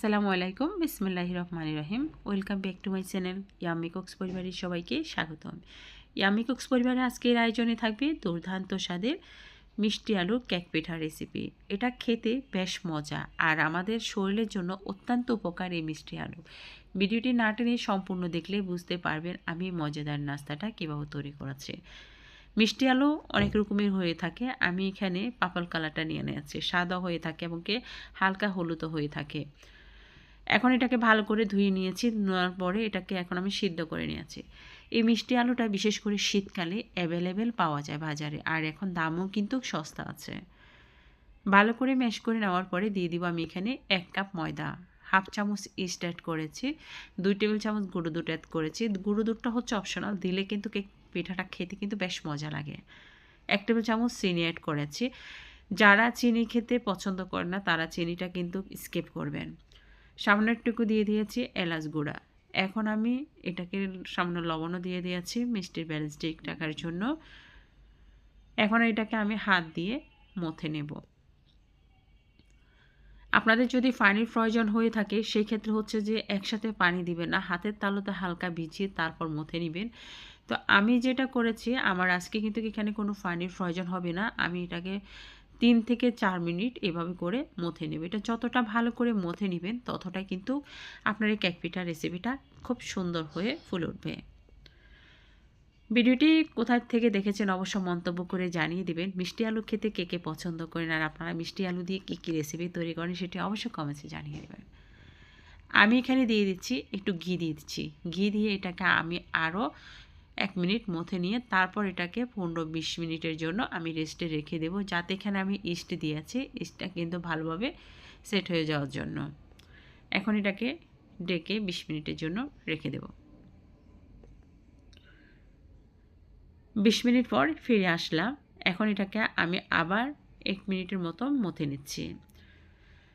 আসসালামু আলাইকুম বিসমুল্লাহ রহমান রহিম। Welcome back to my channel yummy cooks পরিবারের সবাইকে স্বাগতম। ইয়াম্মি কুকস পরিবারের আজকের আয়োজনে থাকবে দুর্দান্ত স্বাদের মিষ্টি আলু কেক পিঠা রেসিপি এটা খেতে বেশ মজা আর আমাদের শরীরের জন্য অত্যন্ত উপকার এই মিষ্টি আলু। ভিডিওটি না টেনে সম্পূর্ণ দেখলে বুঝতে পারবেন আমি মজাদার নাস্তাটা কীভাবে তৈরি করেছি। মিষ্টি আলু অনেক রকমের হয়ে থাকে, আমি এখানে পাপল কালারটা নিয়ে নিয়েছি। সাদা হয়ে থাকে এবং কে হালকা হলুদও হয়ে থাকে। এখন এটাকে ভালো করে ধুয়ে নিয়েছি নেওয়ার পরে এটাকে এখন আমি সিদ্ধ করে নিয়েছি। এই মিষ্টি আলুটা বিশেষ করে শীতকালে অ্যাভেলেবেল পাওয়া যায় বাজারে, আর এখন দামও কিন্তু সস্তা আছে। ভালো করে ম্যাশ করে নেওয়ার পরে দিয়ে দিব আমি এখানে এক কাপ ময়দা হাফ চামচ ইস্ট অ্যাড করেছি, দুই টেবিল চামচ গুঁড়ো দুধ অ্যাড করেছি। গুঁড়ো দুধটা হচ্ছে অপশনাল দিলে কিন্তু কেক পিঠাটা খেতে কিন্তু বেশ মজা লাগে। এক টেবিল চামচ চিনি অ্যাড করেছি। যারা চিনি খেতে পছন্দ করে না, তারা চিনিটা কিন্তু স্কিপ করবেন। সামনেরটুকু দিয়ে দিয়েছি এলাচ গুঁড়া। এখন আমি এটাকে সামনে লবণও দিয়ে দিয়েছি মিষ্টির ব্যালেন্স ঠিক রাখার জন্য। এখন এটাকে আমি হাত দিয়ে মথে নেব। আপনাদের যদি পানির প্রয়োজন হয়ে থাকে সেই ক্ষেত্রে হচ্ছে যে একসাথে পানি দিবেন না, হাতের তালুতে হালকা ভিজিয়ে তারপর মথে নেবেন। তো আমি যেটা করেছি, আমার আজকে কিন্তু এখানে কোনো পানির প্রয়োজন হবে না। আমি এটাকে তিন থেকে চার মিনিট এভাবে করে মথে নেব। এটা যতটা ভালো করে মথে নেবেন, ততটাই কিন্তু আপনার এই ক্যাকপিঠা রেসিপিটা খুব সুন্দর হয়ে ফুলে উঠবে। ভিডিওটি কোথায় থেকে দেখেছেন অবশ্য মন্তব্য করে জানিয়ে দেবেন। মিষ্টি আলু খেতে কে কে পছন্দ করেন আর আপনারা মিষ্টি আলু দিয়ে কী কী রেসিপি তৈরি করেন সেটি অবশ্যই কমেন্টে জানিয়ে দেবেন। আমি এখানে দিয়ে দিচ্ছি, একটু ঘি দিয়ে দিচ্ছি। ঘি দিয়ে এটাকে আমি আরও এক মিনিট মথে নিয়ে তারপর এটাকে পনেরো বিশ মিনিটের জন্য আমি রেস্টে রেখে দেবো। যাতে এখানে আমি ইস্ট দিয়েছি ইস্টটা কিন্তু ভালোভাবে সেট হয়ে যাওয়ার জন্য। এখন এটাকে ডেকে বিশ মিনিটের জন্য রেখে দেব। বিশ মিনিট পর ফিরে আসলাম। এখন এটাকে আমি আবার এক মিনিটের মতো মথে নিচ্ছি।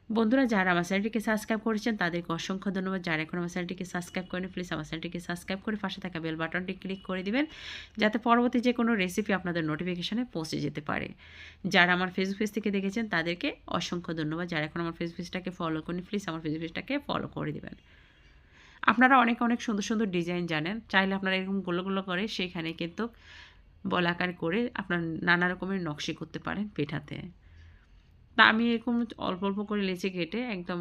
বন্ধুরা, যারা আমার চ্যানেলটিকে সাবস্ক্রাইব করেছেন, তাদেরকে অসংখ্য ধন্যবাদ। যারা এখন আমার চ্যানেলটিকে সাবস্ক্রাইব করেন প্লিজ আমার চ্যানেলটিকে সাবস্ক্রাইব করে পাশে থাকা বেল বাটনটি ক্লিক করে দিবেন, যাতে পরবর্তী যে কোনো রেসিপি আপনাদের নোটিফিকেশানে পৌঁছে যেতে পারে। যারা আমার ফেসবুক পেজ থেকে দেখেছেন, তাদেরকে অসংখ্য ধন্যবাদ। যারা এখন আমার ফেসবুক পেজটাকে ফলো করেন প্লিজ আমার ফেসবুক পেজটাকে ফলো করে দেবেন। আপনারা অনেক অনেক সুন্দর সুন্দর ডিজাইন জানেন। চাইলে আপনারা এরকমগুলো গুলো করে সেখানে কিন্তু বলাকার করে আপনার নানা রকমের নকশি করতে পারেন পেঠাতে। তা আমি এরকম অল্প অল্প করে লেচে কেটে একদম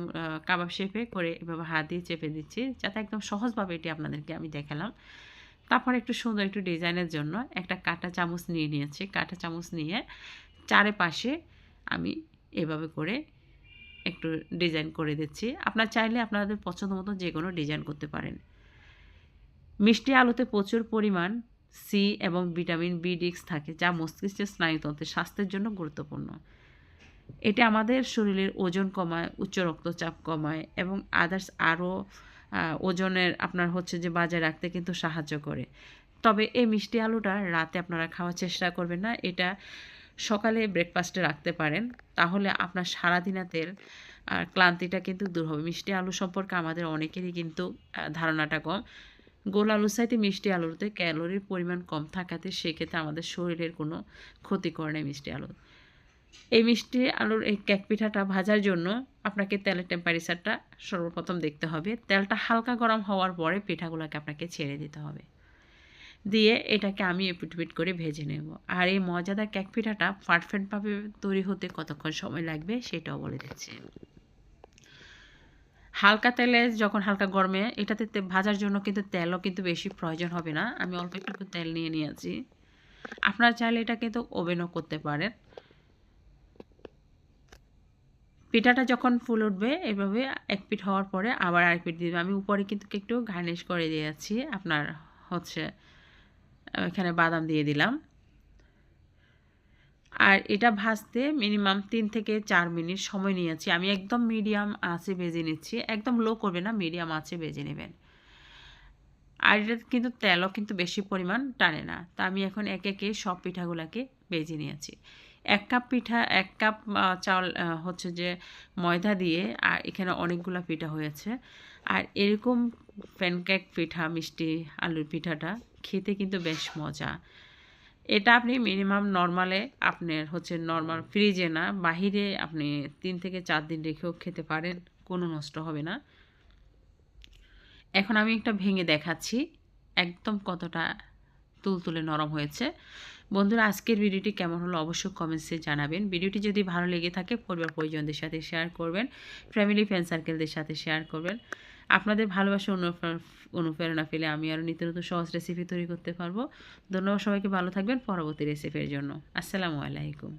কাবাব শেপে করে এভাবে হাত দিয়ে চেপে দিচ্ছি যাতে একদম সহজভাবে এটি আপনাদেরকে আমি দেখালাম। তারপর একটু সুন্দর একটু ডিজাইনের জন্য একটা কাটা চামচ নিয়ে নিয়েছি। কাটা চামচ নিয়ে চারিপাশে আমি এভাবে করে একটু ডিজাইন করে দিচ্ছি। আপনার চাইলে আপনাদের পছন্দ মতো যে কোনো ডিজাইন করতে পারেন। মিষ্টি আলুতে প্রচুর পরিমাণ সি এবং ভিটামিন বি ডিক্স থাকে যা মস্তিষ্কের স্নায়ুতন্ত্রের স্বাস্থ্যের জন্য গুরুত্বপূর্ণ। এটা আমাদের শরীরের ওজন কমায়, উচ্চ রক্তচাপ কমায় এবং আদার্স আরও ওজনের আপনার হচ্ছে যে বাজায় রাখতে কিন্তু সাহায্য করে। তবে এই মিষ্টি আলুটা রাতে আপনারা খাওয়ার চেষ্টা করবেন না, এটা সকালে ব্রেকফাস্টে রাখতে পারেন। তাহলে আপনার সারাদিনাতের ক্লান্তিটা কিন্তু দূর হবে। মিষ্টি আলু সম্পর্কে আমাদের অনেকেরই কিন্তু ধারণাটা কম। গোল আলুর সাইতে মিষ্টি আলুতে ক্যালোরির পরিমাণ কম থাকাতে সেক্ষেত্রে আমাদের শরীরের কোনো ক্ষতি করে না মিষ্টি আলু। এই মিষ্টি আলুর এই কেক পিঠাটা ভাজার জন্য আপনাকে তেলের টেম্পারেচারটা সর্বপ্রথম দেখতে হবে। তেলটা হালকা গরম হওয়ার পরে পিঠাগুলোকে আপনাকে ছেড়ে দিতে হবে। দিয়ে এটাকে আমি এপিটপিট করে ভেজে নেব। আর এই মজাদার কেক পিঠাটা পারফেক্টভাবে তৈরি হতে কতক্ষণ সময় লাগবে সেটাও বলে দিচ্ছি। হালকা তেলে যখন হালকা গরমে, এটাতে ভাজার জন্য কিন্তু তেলও কিন্তু বেশি প্রয়োজন হবে না। আমি অল্প একটু তেল নিয়ে নিয়েছি। আপনারা চাইলে এটা কিন্তু ওভেনও করতে পারেন। পিঠাটা যখন ফুল উঠবে, এভাবে এক পিঠ হওয়ার পরে আবার আরেক পিঠ দিয়ে আমি উপরে কিন্তু একটু গার্নিশ করে দিয়েছি আপনার হচ্ছে এখানে বাদাম দিয়ে দিলাম। আর এটা ভাজতে মিনিমাম তিন থেকে চার মিনিট সময় নিয়েছি আমি একদম মিডিয়াম আঁচে ভেজে নিচ্ছি। একদম লো করবে না মিডিয়াম আঁচে ভেজে নেবেন। আর এটা কিন্তু তেলও কিন্তু বেশি পরিমাণ টানে না। তা আমি এখন একে একে সব পিঠাগুলোকে ভেজে নিয়েছি এক কাপ পিঠা, এক কাপ চাউল হচ্ছে যে ময়দা দিয়ে, আর এখানে অনেকগুলো পিঠা হয়েছে। আর এরকম প্যানকেক পিঠা, মিষ্টি আলুর পিঠাটা খেতে কিন্তু বেশ মজা। এটা আপনি মিনিমাম নর্মালে আপনার হচ্ছে নর্মাল ফ্রিজে না, বাহিরে আপনি তিন থেকে চার দিন রেখেও খেতে পারেন, কোনো নষ্ট হবে না। এখন আমি একটা ভেঙে দেখাচ্ছি, একদম কতটা তুলতুলে নরম হয়েছে। বন্ধুরা, আজকের ভিডিওটি কেমন হলো অবশ্যই কমেন্টসে জানাবেন। ভিডিওটি যদি ভালো লেগে থাকে, পরিবার পরিজনদের সাথে শেয়ার করবেন ফ্যামিলি ফ্রেন্ড সার্কেলদের সাথে শেয়ার করবেন। আপনাদের ভালোবাসা অনুপ্রেরণা পেলে আমি আরও নিত্য নতুন সহজ রেসিপি তৈরি করতে পারব। ধন্যবাদ সবাইকে, ভালো থাকবেন পরবর্তী রেসিপির জন্য। আসসালামু আলাইকুম।